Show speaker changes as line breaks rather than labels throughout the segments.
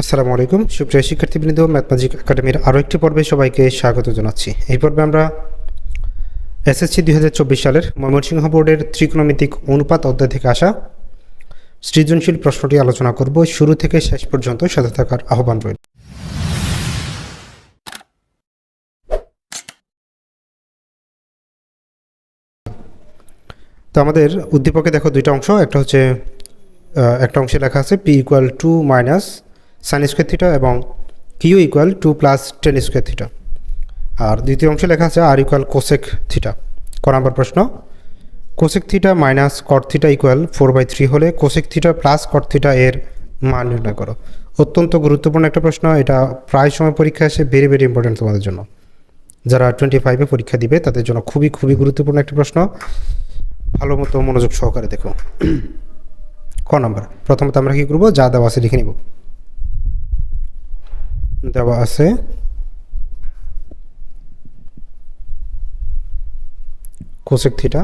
আসসালামু আলাইকুম। সুপ্রিয় শিক্ষার্থীবৃন্দ ম্যাথমেটিক একাডেমির আরও একটি পর্বে সবাইকে স্বাগত জানাচ্ছি। এই পর্বে আমরা এসএসসি দুই হাজার চব্বিশ সালের ময়মনসিংহ বোর্ডের ত্রিকোণমিতিক অনুপাত অধ্যায় থেকে আসা সৃজনশীল প্রশ্নটি আলোচনা করব। শুরু থেকে শেষ পর্যন্ত সাথে থাকার আহ্বান রইল। তো আমাদের উদ্দীপকে দেখো দুইটা অংশ। একটা হচ্ছে একটা অংশে লেখা আছে P equal two minus sine square theta এবং Q equal two plus tan square theta আর দ্বিতীয় অংশে লেখা আছে আর ইকুয়াল কোসেক থিটা ক নম্বর প্রশ্ন cosec theta minus cot theta equal four by three হলে cosec theta plus cot theta এর মান নির্ণয় করো। অত্যন্ত গুরুত্বপূর্ণ একটা প্রশ্ন, এটা প্রায় সময় পরীক্ষা আসে ভেরি ভেরি ইম্পর্টেন্ট তোমাদের জন্য। যারা টোয়েন্টি ফাইভে পরীক্ষা দিবে, তাদের জন্য খুবই খুবই গুরুত্বপূর্ণ একটা প্রশ্ন। ভালো মতো মনোযোগ সহকারে দেখো। ক নম্বর, প্রথমত আমরা কী করব? যা দেওয়া আছে লিখে নিব। দেওয়া আছে। Cosec theta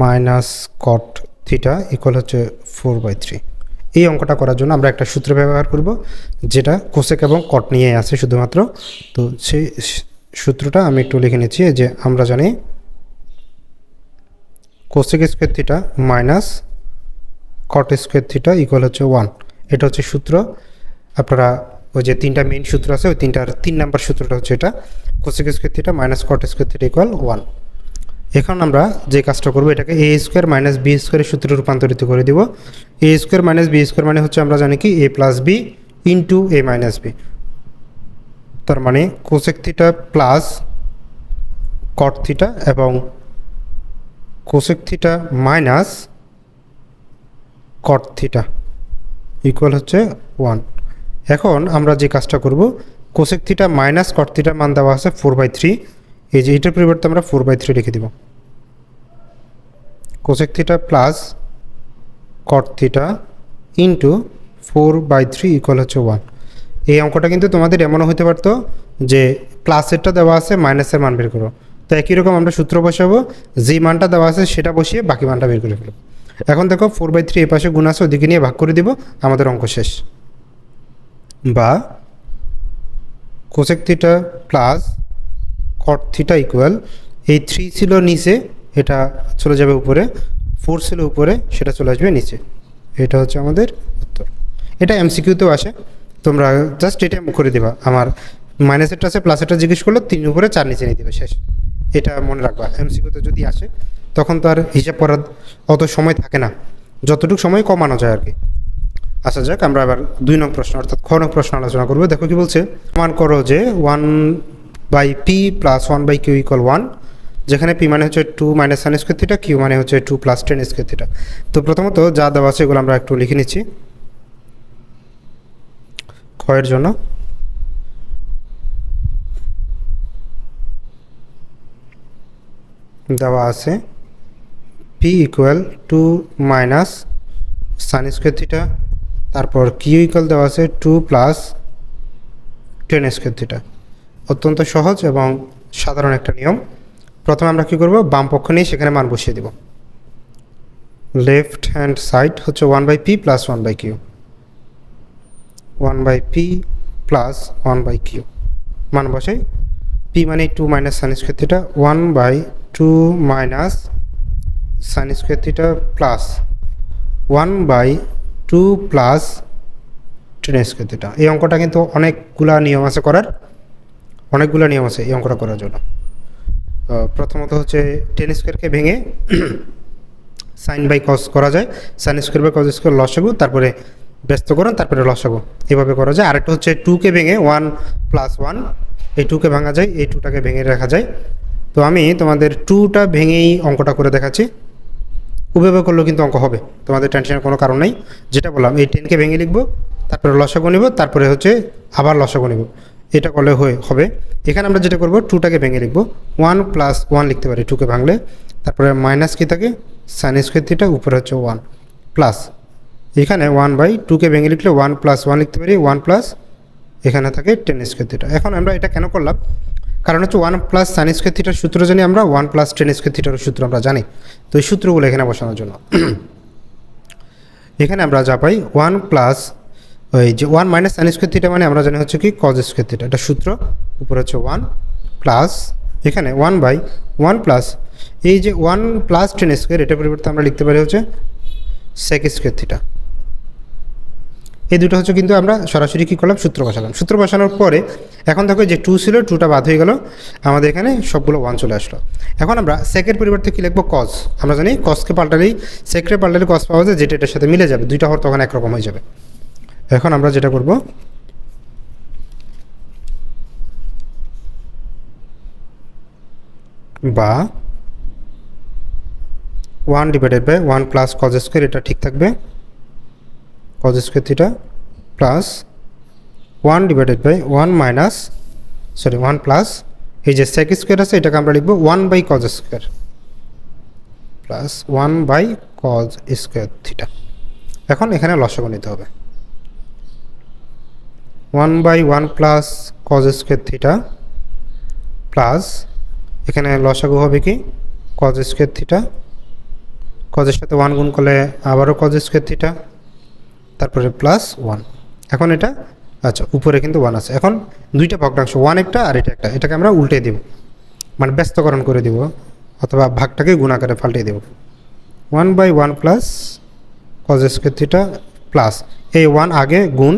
minus cot theta equal হচ্ছে ফোর বাই থ্রি এই অঙ্কটা করার জন্য আমরা একটা সূত্র ব্যবহার করব, যেটা কোসেক এবং কট নিয়ে আছে শুধুমাত্র। তো সেই সূত্রটা আমি একটু লিখে নিচ্ছি, যে আমরা জানি cosec square theta minus cot square theta equal হচ্ছে ওয়ান এটা হচ্ছে সূত্র। আপনারা ওই যে তিনটা মেইন সূত্র আছে, ওই তিনটার তিন নাম্বার সূত্রটা হচ্ছে এটা cosec square theta minus cot square theta equal one এখন আমরা যে কাজটা করব, এটাকে এ স্কোয়ার মাইনাস বি স্কোয়ারের সূত্রে রূপান্তরিত করে দিব। A square minus B square মানে হচ্ছে আমরা জানি কি? A plus B into A minus B তার মানে cosec theta plus cot theta এবং cosec theta minus cot theta equal হচ্ছে ওয়ান এখন আমরা যে কাজটা করব কোসেক থিটা মাইনাস কট থিটার মান দেওয়া আছে ফোর বাই থ্রি এই যে এটার পরিবর্তে আমরা ফোর বাই থ্রি লিখে দিব। Cosec theta plus cot theta into four by three equal হচ্ছে ওয়ান এই অঙ্কটা কিন্তু তোমাদের এমনও হতে পারতো যে প্লাসেরটা দেওয়া আছে মাইনাসের মান বের করো। তো একই রকম আমরা সূত্র বসাবো যে মানটা দেওয়া আছে সেটা বসিয়ে বাকি মানটা বের করে ফেলব এখন দেখো ফোর বাই থ্রি এ পাশে গুণ আছে, ওদিকে নিয়ে ভাগ করে দিব, আমাদের অঙ্ক শেষ। বা cosec theta plus cot theta equal এই থ্রি ছিল নিচে, এটা চলে যাবে উপরে ফোর ছিল উপরে, সেটা চলে আসবে নিচে। এটা হচ্ছে আমাদের উত্তর। এটা এমসিকিউতেও আসে। তোমরা জাস্ট এটা করে দেবা। আমার মাইনাসেরটা আছে প্লাসেরটা জিজ্ঞেস করল, তিন উপরে, চার নিচে নিয়ে দেবে, শেষ। এটা মনে রাখবা। এমসিকিউতে যদি আসে, তখন তো আর হিসাব করার অত সময় থাকে না। যতটুকু সময় কমানো যায় আর কি। আচ্ছা যাক, আমরা আবার দুই নং প্রশ্ন, অর্থাৎ খ নং প্রশ্ন আলোচনা করব। দেখো কি বলছে? প্রমাণ করো যে one by P plus one by Q equal one যেখানে পি মানে হচ্ছে two minus sine square theta Q মানে হচ্ছে two plus tan square theta তো প্রথমত যা দেওয়া আছে এগুলো আমরা একটু লিখে নিচ্ছি। ক্ষয়ের জন্য। দেওয়া আছে P equal two minus sine square theta তারপর কিউ ইকুয়াল দেওয়া আছে? Two plus tan square theta অত্যন্ত সহজ এবং সাধারণ একটা নিয়ম। প্রথমে আমরা কী করব? বাম পক্ষ নিয়ে সেখানে মান বসিয়ে দেব। লেফট হ্যান্ড সাইড হচ্ছে one by P plus one by Q one by P plus one by Q মান বসাই পি মানে two minus sine square theta one by two minus sine square theta plus one by two plus tan square এই অঙ্কটা কিন্তু অনেকগুলা নিয়ম আছে করার। অনেকগুলো নিয়ম আছে এই অঙ্কটা করার জন্য। প্রথমত হচ্ছে টেন স্কোয়ারকে ভেঙে সাইন বাই কস করা যায়। Sine square by cos square লসাগু, তারপরে ব্যস্ত করুন, তারপরে লসাগু। এভাবে করা যায়। আরেকটা হচ্ছে টুকে ভেঙে ওয়ান প্লাস ওয়ান এই টুকে ভাঙা যায়, এই টুটাকে ভেঙে রাখা যায়। তো আমি তোমাদের টুটা ভেঙেই অঙ্কটা করে দেখাচ্ছি। উভয় করলেও কিন্তু অঙ্ক হবে। তোমাদের টেনশনের কোনো কারণ নেই। যেটা বললাম, এই টেনকে ভেঙে লিখব, তারপরে লসাগু নিব, তারপরে হচ্ছে আবার লসাগু নিব। এটা করলে হয়ে, হবে। এখানে আমরা যেটা করব টুটাকে ভেঙে লিখব। ওয়ান প্লাস ওয়ান লিখতে পারি টুকে ভাঙলে। তারপরে মাইনাস কি থাকে? সাইন স্কোয়ার থিটা উপরে হচ্ছে ওয়ান প্লাস এখানে ওয়ান বাই টুকে ভেঙে লিখলে ওয়ান প্লাস ওয়ান লিখতে পারি ওয়ান প্লাস এখানে থাকে টেন স্কোয়ার থিটা এখন আমরা এটা কেন করলাম? কারণ হচ্ছে ওয়ান প্লাস সাইন স্কোয়ার থিটার সূত্র জানি আমরা ওয়ান প্লাস টেন স্কোয়ার থিটার সূত্র আমরা জানি। তো এই সূত্রগুলো এখানে বসানোর জন্য। এখানে আমরা যা পাই ওয়ান প্লাস ওই যে one minus sine square theta মানে আমরা জানি হচ্ছে কি কজ স্কোয়ার থিটা এটা সূত্র, উপরে হচ্ছে ওয়ান প্লাস এখানে ওয়ান বাই ওয়ান প্লাস এই যে ওয়ান প্লাস টেন স্কোয়ার এটার পরিবর্তে আমরা লিখতে পারি হচ্ছে সেক স্কোয়ার থিটা এই দুটো হচ্ছে কিন্তু আমরা সরাসরি কী করলাম? সূত্র বসালাম। সূত্র বসানোর পরে এখন দেখো যে টু ছিল টুটা বাদ হয়ে গেল। আমাদের এখানে সবগুলো ওয়ান চলে আসলো। এখন আমরা সেকের পরিবর্তে কী লিখব? কজ আমরা জানি কজকে পাল্টালেই সেকের পাল্টালে কজ পাওয়া যায়, যেটা এটার সাথে মিলে যাবে। দুইটা হর তখন একরকম হয়ে যাবে। এখন আমরা যেটা করব? বা one divided by one plus cos square এটা ঠিক থাকবে। Cos square theta plus one divided by one minus sorry one plus এই যে সেক স্কোয়ার আছে, এটাকে আমরা লিখব one by cos square plus one by cos square theta এখন এখানে লসগো নিতে হবে। One by one plus cos square theta plus এখানে লসাগু হবে কি? কজ স্কোয়ার থিটা কজের সাথে ওয়ান গুণ করলে আবারও কজ স্কোয়ার থিটা তারপরে প্লাস ওয়ান এখন এটা আচ্ছা উপরে কিন্তু ওয়ান আছে। এখন দুইটা ভগ্নাংশ ওয়ান একটা আর এটা একটা। এটাকে আমরা উল্টে দিব। মানে ব্যস্তকরণ করে দিব, অথবা ভাগটাকে গুণাকারে পাল্টে দেব। One by one plus cos theta plus এই ওয়ান আগে গুণ,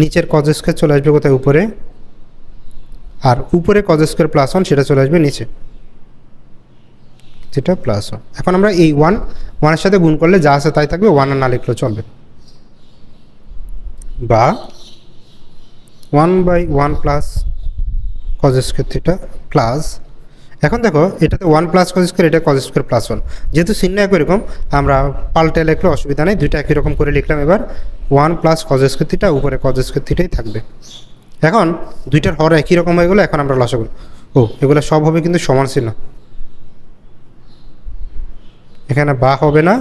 নিচের কজ চলে আসবে কোথায়? উপরে। আর উপরে কজ প্লাস ওয়ান সেটা চলে আসবে নিচে। যেটা প্লাস ওয়ান এখন আমরা এই ওয়ান ওয়ানের সাথে গুণ করলে যা আছে তাই থাকবে ওয়ান আর না লিখলেও চলবে। বা one by one plus cos square theta plus, এখন দেখো এটাতে ওয়ান প্লাস কজ স্কোয়ার, এটা কজ স্কোয়ার প্লাস ওয়ান। যেহেতু চিহ্ন একই রকম, আমরা পাল্টে লিখলে অসুবিধা নেই, দুইটা একই রকম করে লিখলাম এবার, one plus cos square theta উপরে কজ স্কোয়ার থিটাই থাকবে। এখন দুইটার হর একই রকম হয়ে গেলো এখন আমরা লসাগু ও, এগুলো সব হবে কিন্তু সমান চিহ্ন। এখানে বা হবে না,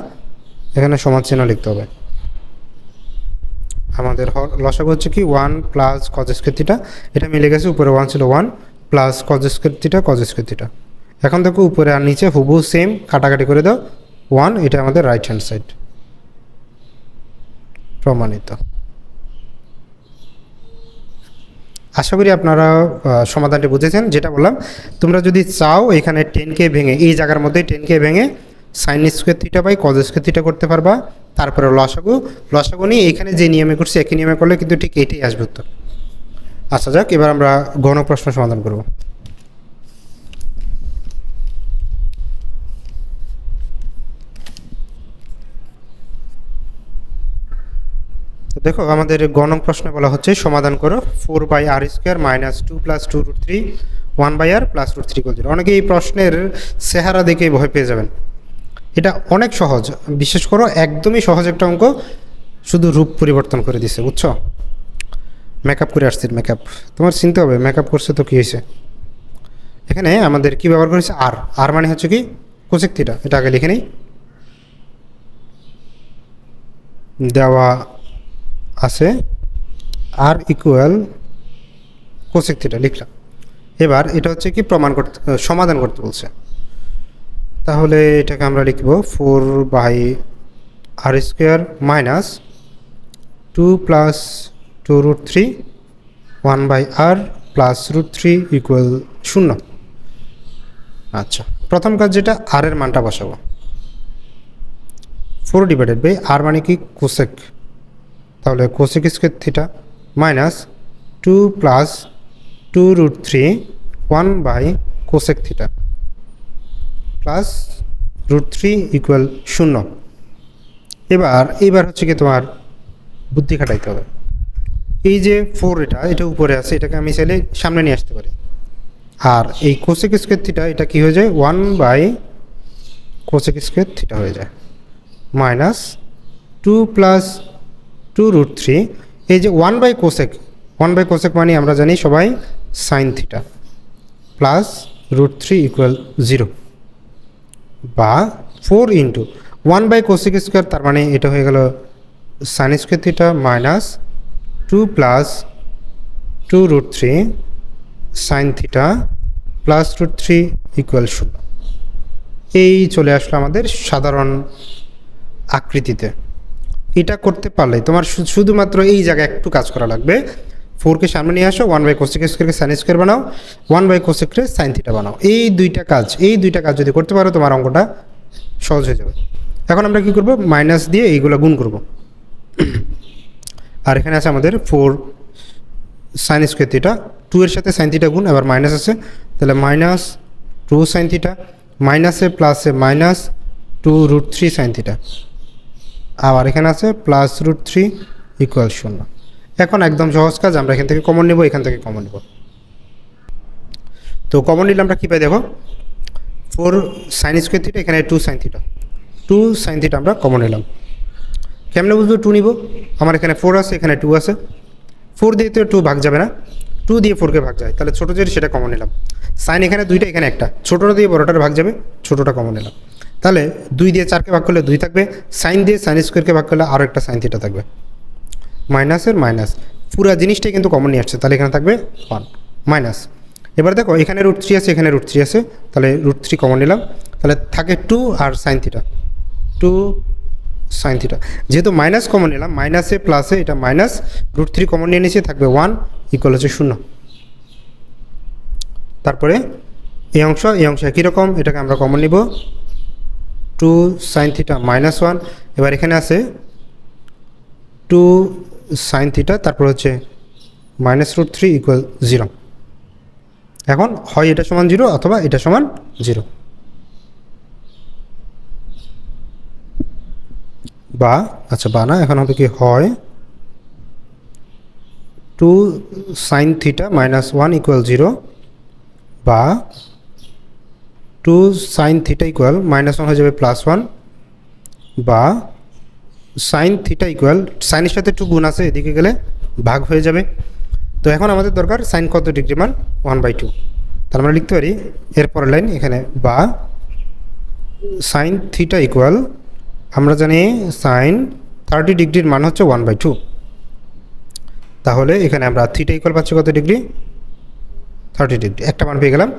এখানে সমান চিহ্ন লিখতে হবে। আমাদের লসাগু হচ্ছে কি one plus cos square theta এটা মিলে গেছে উপরে ওয়ান ছিল one plus cos square theta cos square theta এখন দেখো উপরে আর নিচে হুবু সেম কাটাকাটি করে দাও ওয়ান এটা আমাদের রাইট হ্যান্ড সাইড প্রমাণিত। আশা করি আপনারা সমাধানটি বুঝেছেন। যেটা বললাম, তোমরা যদি চাও এখানে টেনকে ভেঙে, এই জায়গার মধ্যে টেনকে ভেঙে sine square theta by cos square theta করতে পারবা। তারপরে লসাগু। লসাগু নিয়ে এখানে যে নিয়মে করছি, একই নিয়মে করলে কিন্তু ঠিক এটাই আসবে উত্তর। আচ্ছা যাক, এবার আমরা গণ প্রশ্ন সমাধান করব। দেখো, আমাদের গণ প্রশ্নে বলা হচ্ছে, সমাধান করো। Four by R square minus two plus two root three, one by R plus root three zero. অনেকে এই প্রশ্নের চেহারা দেখে ভয় পেয়ে যাবেন। এটা অনেক সহজ। বিশেষ করো একদমই সহজ একটা অঙ্ক, শুধু রূপ পরিবর্তন করে দিছে, বুঝছ? মেকআপ করে আসছে মেকআপ তোমার চিনতে হবে মেকআপ করছে তো কী হয়েছে? এখানে আমাদের কি ব্যবহার করেছে? আর। আর মানে হচ্ছে কি? কোচেক থিটা এটা আগে লিখে নিই। দেওয়া আছে, আর ইকুয়াল কোসেক থিটা লিখলাম। এবার এটা হচ্ছে কি প্রমাণ করতে, সমাধান করতে বলছে। তাহলে এটাকে আমরা লিখব four by R square minus two plus two root three, one by R plus root three equal শূন্য। আচ্ছা প্রথম কাজ যেটা আর এর মানটা বসাবো। ফোর ডিভাইডেড বাই আর মানে কি? কোসেক। তাহলে cosec square theta minus two plus two root three, one by cosec theta. Plus root three equal শূন্য। এবার এবার হচ্ছে কি তোমার বুদ্ধি খাটাইতে হবে। এই যে ফোর এটা এটা উপরে আছে, এটাকে আমি চাইলে সামনে নিয়ে আসতে পারি। আর এই কোসেক স্কোয়ার থিটা এটা কি হয়ে যায়? One by cosec square theta হয়ে যায়। Minus two plus two root three এই যে one by cosec one by cosec মানে আমরা জানি সবাই sine theta plus root three equal zero বা four into one by cosec square তার মানে এটা হয়ে গেল sine square theta minus two plus two root three sine theta plus root three equal শূন্য এই চলে আসলো আমাদের সাধারণ আকৃতিতে। এটা করতে পারলে তোমার শুধুমাত্র এই জায়গায় একটু কাজ করা লাগবে। ফোরকে সামনে নিয়ে আসো ওয়ান বাই কোসেক স্কোয়ারকে সাইন স্কোয়ার বানাও ওয়ান বাই কোসেককে সাইন থিটা বানাও। এই দুইটা কাজ, এই দুইটা কাজ যদি করতে পারো, তোমার অঙ্কটা সহজ হয়ে যাবে। এখন আমরা কি করব? মাইনাস দিয়ে এইগুলো গুণ করব। আর এখানে আছে আমাদের four sine square theta two এর সাথে সাইন থিটা গুণ আবার মাইনাস আছে। তাহলে মাইনাস টু সাইন থিটা মাইনাসে প্লাসে minus two root three sine theta আবার এখানে আছে প্লাস রুট থ্রি ইকুয়াল শূন্য। এখন একদম সহজ কাজ, আমরা এখান থেকে কমন নেব, এখান থেকে কমন নেব। তো কমন নিলে আমরা কী পাই দেখো? ফোর সাইন স্কোয়ার থিটা এখানে two sine theta two sine theta আমরা কমন নিলাম। কেমনে বুঝব টু নিব? আমার এখানে ফোর আছে, এখানে টু আছে। ফোর দিয়ে তো টু ভাগ যাবে না। টু দিয়ে ফোরকে ভাগ যায়। তাহলে ছোটো যেটা, সেটা কমন নিলাম। সাইন এখানে দুইটা, এখানে একটা। ছোটোটা দিয়ে বড়োটার ভাগ যাবে, ছোটোটা কমন নিলাম। তাহলে দুই দিয়ে চারকে ভাগ করলে দুই থাকবে। সাইন দিয়ে সাইন স্কোয়ারকে ভাগ করলে আরও একটা সাইন থিটা থাকবে। মাইনাসের মাইনাস পুরো জিনিসটাই কিন্তু কমন নিয়ে আসছে। তাহলে এখানে থাকবে ওয়ান মাইনাস এবার দেখো, এখানে রুট থ্রি আছে, এখানে রুট থ্রি আছে। তাহলে রুট থ্রি কমন নিলাম। তাহলে থাকে টু আর sine theta two sine theta যেহেতু মাইনাস কমন নিলাম মাইনাসে প্লাসে এটা মাইনাস রুট থ্রি কমন নিয়ে নিয়েছে, থাকবে ওয়ান ইকুয়াল হচ্ছে শূন্য। তারপরে এই অংশ এই অংশ একই রকম, এটাকে আমরা কমন নিব। Two sine theta minus one এবার এখানে আছে টু সাইন থিটা তারপর হচ্ছে minus root three equal zero এখন হয় এটা সমান জিরো অথবা এটা সমান জিরো বা আচ্ছা বা না, এখন হবে কি হয় two sine theta minus one equal zero বা two sine theta equal minus one হয়ে যাবে প্লাস ওয়ান বা সাইন থিটা ইকুয়াল সাইনের সাথে টু গুণ আছে, এদিকে গেলে ভাগ হয়ে যাবে। তো এখন আমাদের দরকার সাইন কত ডিগ্রি মান? ওয়ান বাই টু তার আমরা লিখতে পারি এরপরের লাইন এখানে বা সাইন থিটা ইকুয়াল আমরা জানি সাইন থার্টি ডিগ্রির মান হচ্ছে ওয়ান বাই টু তাহলে এখানে আমরা থিটা ইকুয়াল পাচ্ছি কত ডিগ্রি থার্টি ডিগ্রি একটা মান পেয়ে গেলাম।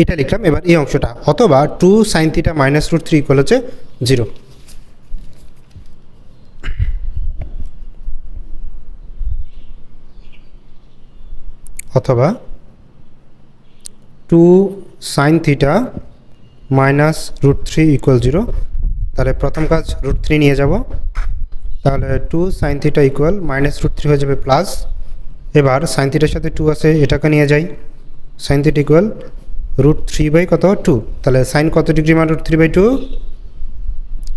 এটা লিখলাম, এবার এই অংশটা, অথবা two sine theta minus root three equal হচ্ছে জিরো অথবা two sine theta minus root three equal zero তাহলে প্রথম কাজ রুট থ্রি নিয়ে যাব। তাহলে two sine theta equal minus root three হয়ে যাবে প্লাস এবার সাইন থিটার সাথে টু আছে, এটাকে নিয়ে যাই। Sine theta equal root three by কত? টু তাহলে সাইন কত ডিগ্রি মান রুট থ্রি বাই টু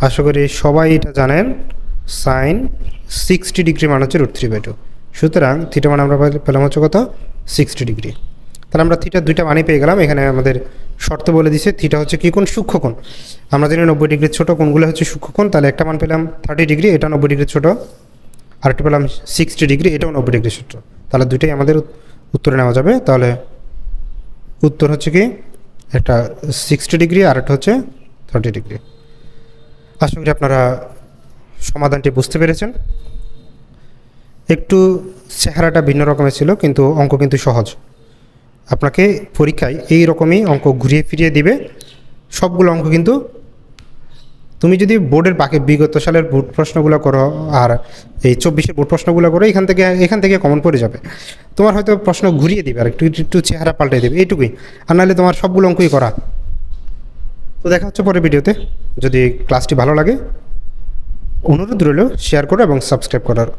আশা করি সবাই এটা জানেন সাইন সিক্সটি ডিগ্রি মান হচ্ছে রুট থ্রি বাই টু সুতরাং থিটা মান আমরা পেলাম হচ্ছে কত? Sixty degree. তাহলে আমরা থিটা দুইটা মানই পেয়ে গেলাম, এখানে আমাদের শর্ত বলে দিছে থিটা হচ্ছে কী কোণ? সূক্ষ্মকোণ আমরা জানি নব্বই ডিগ্রির ছোটো কোণগুলো হচ্ছে সূক্ষ্মকোণ তাহলে একটা মান পেলাম থার্টি ডিগ্রি, এটা নব্বই ডিগ্রির ছোটো। আরেকটা পেলাম সিক্সটি ডিগ্রি, এটাও নব্বই ডিগ্রি ছোটো। তাহলে দুইটাই আমাদের উত্তরে নেওয়া যাবে। তাহলে উত্তর হচ্ছে কি? একটা সিক্সটি ডিগ্রি আর একটা হচ্ছে থার্টি ডিগ্রি। আশা করি আপনারা সমাধানটি বুঝতে পেরেছেন। একটু চেহারাটা ভিন্ন রকমের ছিল, কিন্তু অঙ্ক কিন্তু সহজ। আপনাকে পরীক্ষায় এই রকমই অঙ্ক ঘুরিয়ে ফিরিয়ে দিবে। সবগুলো অঙ্ক কিন্তু তুমি যদি বোর্ডের বাকি বিগত সালের বোর্ড প্রশ্নগুলো করো আর এই চব্বিশের বোর্ড প্রশ্নগুলো করো, এখান থেকে এখান থেকে কমন পড়ে যাবে। তোমার হয়তো প্রশ্ন ঘুরিয়ে দেবে আর একটু একটু চেহারা পাল্টে দেবে, এইটুকুই। আর নাহলে তোমার সবগুলো অঙ্কই করা। তো দেখা হচ্ছে পরের ভিডিওতে। যদি ক্লাসটি ভালো লাগে, অনুরোধ রইল শেয়ার করো এবং সাবস্ক্রাইব করার